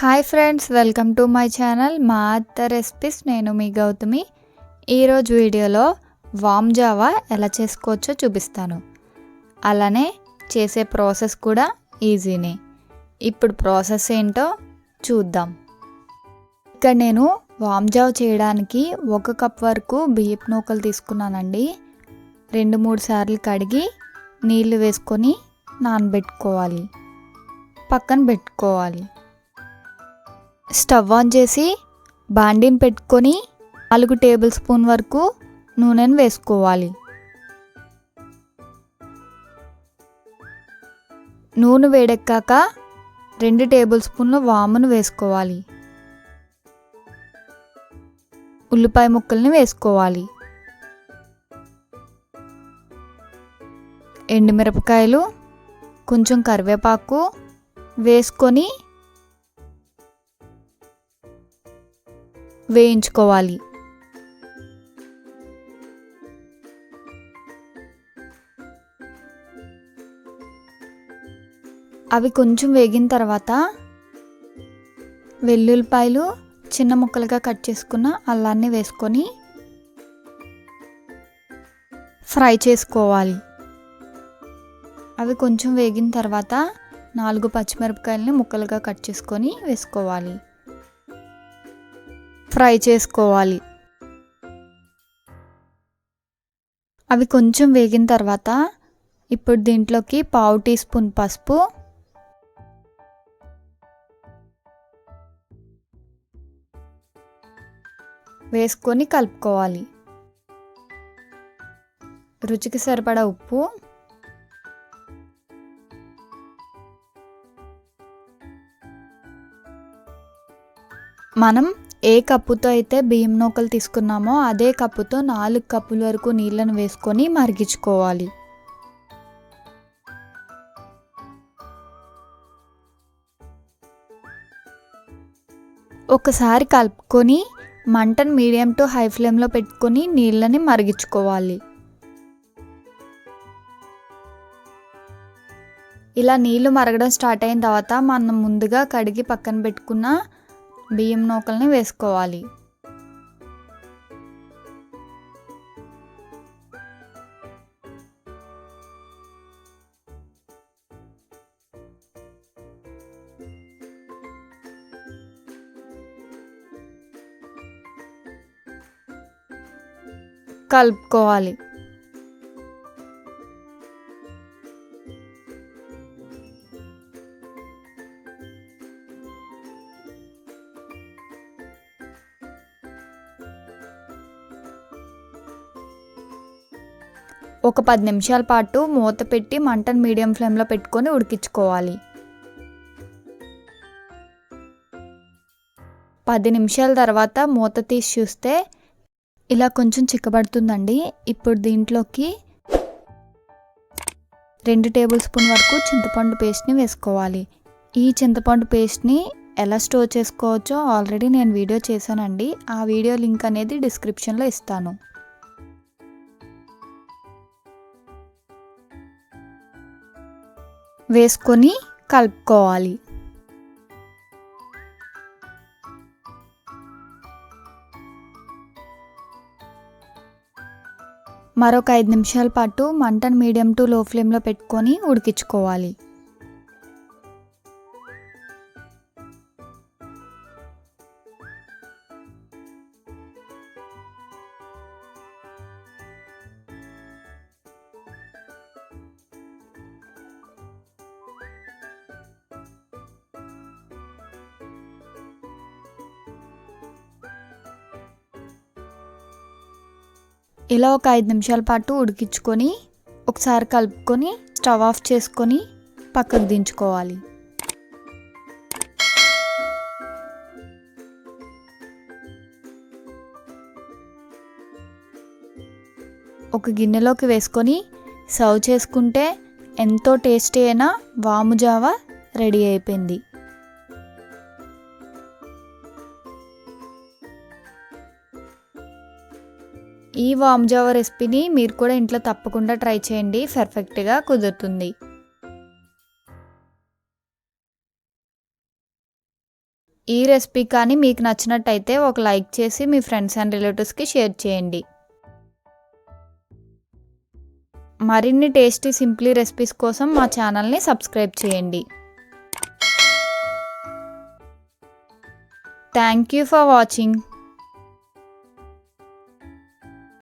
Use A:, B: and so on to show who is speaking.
A: Hi friends welcome to my channel మా అత్త recipes. నేను మీ గౌతమి. ఈరోజు వీడియోలో వామ్ జావా ఎలా చేసుకోవచ్చో చూపిస్తాను. అలానే చేసే ప్రాసెస్ కూడా ఈజీనే. ఇప్పుడు ప్రాసెస్ ఏంటో చూద్దాం. ఇక్కడ నేను వామ్ జావ చేయడానికి ఒక కప్ వరకు బియ్యపు నూకలు తీసుకున్నానండి. రెండు మూడు సార్లు కడిగి నీళ్ళు వేసుకొని నానబెట్టుకోవాలి. పక్కన పెట్టుకోవాలి. స్టవ్ ఆన్ చేసి బాండీని పెట్టుకొని నాలుగు టేబుల్ స్పూన్ వరకు నూనెను వేసుకోవాలి. నూనె వేడెక్కాక రెండు టేబుల్ స్పూన్ల వామును వేసుకోవాలి. ఉల్లిపాయ ముక్కల్ని వేసుకోవాలి. ఎండుమిరపకాయలు కొంచెం కరివేపాకు వేసుకొని వేయించుకోవాలి. అవి కొంచెం వేగిన తర్వాత వెల్లుల్లిపాయలు చిన్న ముక్కలుగా కట్ చేసుకున్న అల్లాన్ని వేసుకొని ఫ్రై చేసుకోవాలి. అవి కొంచెం వేగిన తర్వాత నాలుగు పచ్చిమిరపకాయలని ముక్కలుగా కట్ చేసుకొని వేసుకోవాలి. ఫ్రై చేసుకోవాలి. అవి కొంచెం వేగిన తర్వాత ఇప్పుడు దీంట్లోకి పావు టీ స్పూన్ పసుపు వేసుకొని కలుపుకోవాలి. రుచికి సరిపడా ఉప్పు మనం ఏ కప్పుతో అయితే బియ్యం నూకలు తీసుకున్నామో అదే కప్పుతో నాలుగు కప్పుల వరకు నీళ్ళను వేసుకొని మరిగించుకోవాలి. ఒకసారి కలుపుకొని మంటను మీడియం టు హై ఫ్లేమ్లో పెట్టుకొని నీళ్ళని మరిగించుకోవాలి. ఇలా నీళ్ళు మరగడం స్టార్ట్ అయిన తర్వాత మనం ముందుగా కడిగి పక్కన పెట్టుకున్న బియ్యం నూకల్ని వేసుకోవాలి. కలుపుకోవాలి. ఒక పది నిమిషాల పాటు మూత పెట్టి మంటను మీడియం ఫ్లేమ్లో పెట్టుకొని ఉడికించుకోవాలి. పది నిమిషాల తర్వాత మూత తీసి చూస్తే ఇలా కొంచెం చిక్కబడుతుందండి. ఇప్పుడు దీంట్లోకి రెండు టేబుల్ స్పూన్ వరకు చింతపండు పేస్ట్ని వేసుకోవాలి. ఈ చింతపండు పేస్ట్ని ఎలా స్టోర్ చేసుకోవచ్చో ఆల్రెడీ నేను వీడియో చేశానండి. ఆ వీడియో లింక్ అనేది డిస్క్రిప్షన్లో ఇస్తాను. వేసుకొని కలుపుకోవాలి. మరొక ఐదు నిమిషాల పాటు మంటను మీడియం టు లో ఫ్లేమ్లో పెట్టుకొని ఉడికించుకోవాలి. ఇలా ఒక ఐదు నిమిషాల పాటు ఉడికించుకొని ఒకసారి కలుపుకొని స్టవ్ ఆఫ్ చేసుకొని పక్కకు దించుకోవాలి. ఒక గిన్నెలోకి వేసుకొని సర్వ్ చేసుకుంటే ఎంతో టేస్టీ అయిన వాము జావా రెడీ అయిపోయింది. ఈ వామ్ జావ రెసిపీని మీరు కూడా ఇంట్లో తప్పకుండా ట్రై చేయండి. పర్ఫెక్ట్గా కుదురుతుంది. ఈ రెసిపీ కానీ మీకు నచ్చినట్టయితే ఒక లైక్ చేసి మీ ఫ్రెండ్స్ అండ్ రిలేటివ్స్కి షేర్ చేయండి. మరిన్ని టేస్టీ సింప్లీ రెసిపీస్ కోసం మా ఛానల్ని సబ్స్క్రైబ్ చేయండి. Thank you for watching.